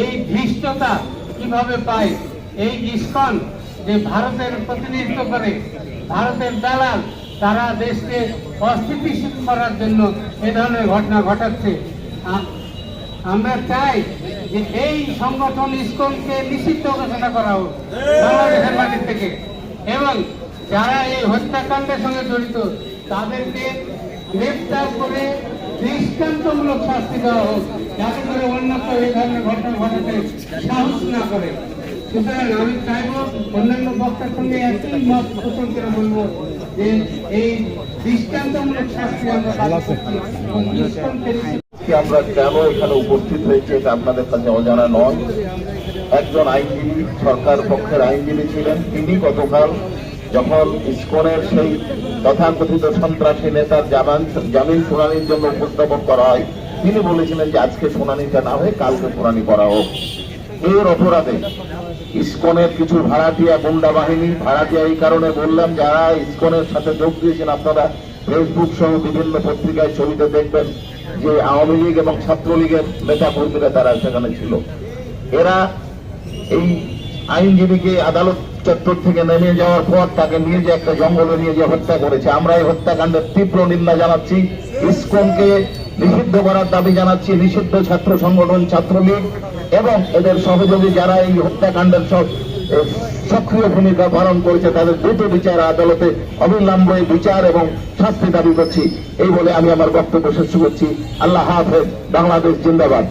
এই ধৃষ্টতা কীভাবে পায়? এই ইস্কন যে ভারতের প্রতিনিধিত্ব করে, ভারতের দালাল, তারা দেশকে অস্থিতিশীল করার জন্য এ ধরনের ঘটনা ঘটাচ্ছে। আমরা চাই যে এই সংগঠন ইস্কনকে নিষিদ্ধ ঘোষণা করা হোক বাংলাদেশের মাটির থেকে। এবং যারা এই হত্যাকাণ্ডের সঙ্গে জড়িত, তাদেরকে গ্রেফতার করে দৃষ্টান্তমূলক শাস্তি দেওয়া হোক। যাতে করে অন্যত্র এই ধরনের ঘটনা ঘটাতে সাহস না করে। সুতরাং আমি চাইব অন্যান্য বক্তার সঙ্গে একই মত পোষণ করে বলব যে এই দৃষ্টান্তমূলক শাস্তি আমরা আমরা কেন এখানে উপস্থিত হয়েছে এটা আপনাদের কাছে অজানা নয়। একজন আইনজীবী সরকার পক্ষের আইনজীবী ছিলেন। তিনি গতকাল যখন ইসকনের সেই তথাকথিত সন্ত্রাসী নেতার জামান জামিন শুনানির জন্য উপস্থাপন করা হয় তিনি বলেছিলেন যে আজকে শুনানিটা না হয়ে কালকে শুনানি করা হোক। এর অপরাধে ইসকনের কিছু ভাড়াটিয়া গুন্ডা বাহিনী, ভাড়াটিয়া এই কারণে বললাম, যারা ইসকনের সাথে যোগ দিয়েছেন, আপনারা ফেসবুক সহ বিভিন্ন পত্রিকায় ছবিতে দেখবেন যে আওয়ামী লীগ এবং ছাত্রলীগের নেতা কর্মীরা তারা সেখানে ছিল। এরা এই আইনজীবীকে আদালত চত্বর থেকে নেমে যাওয়ার পর তাকে নিয়ে যে একটা জঙ্গলে নিয়ে যে হত্যা করেছে। আমরা এই হত্যাকাণ্ডের তীব্র নিন্দা জানাচ্ছি। ইসকনকে নিষিদ্ধ করার দাবি জানাচ্ছি নিষিদ্ধ ছাত্র সংগঠন ছাত্রলীগ এবং এদের সহযোগী যারা এই হত্যাকাণ্ডের সব সক্রিয় ভূমিকা পালন করেছে, তাদের দ্রুত বিচার আদালতে অবিলম্বে বিচার এবং শাস্তি দাবি করছি। এই বলে আমি আমার বক্তব্য শেষ করছি। আল্লাহ হাফেজ, বাংলাদেশ জিন্দাবাদ।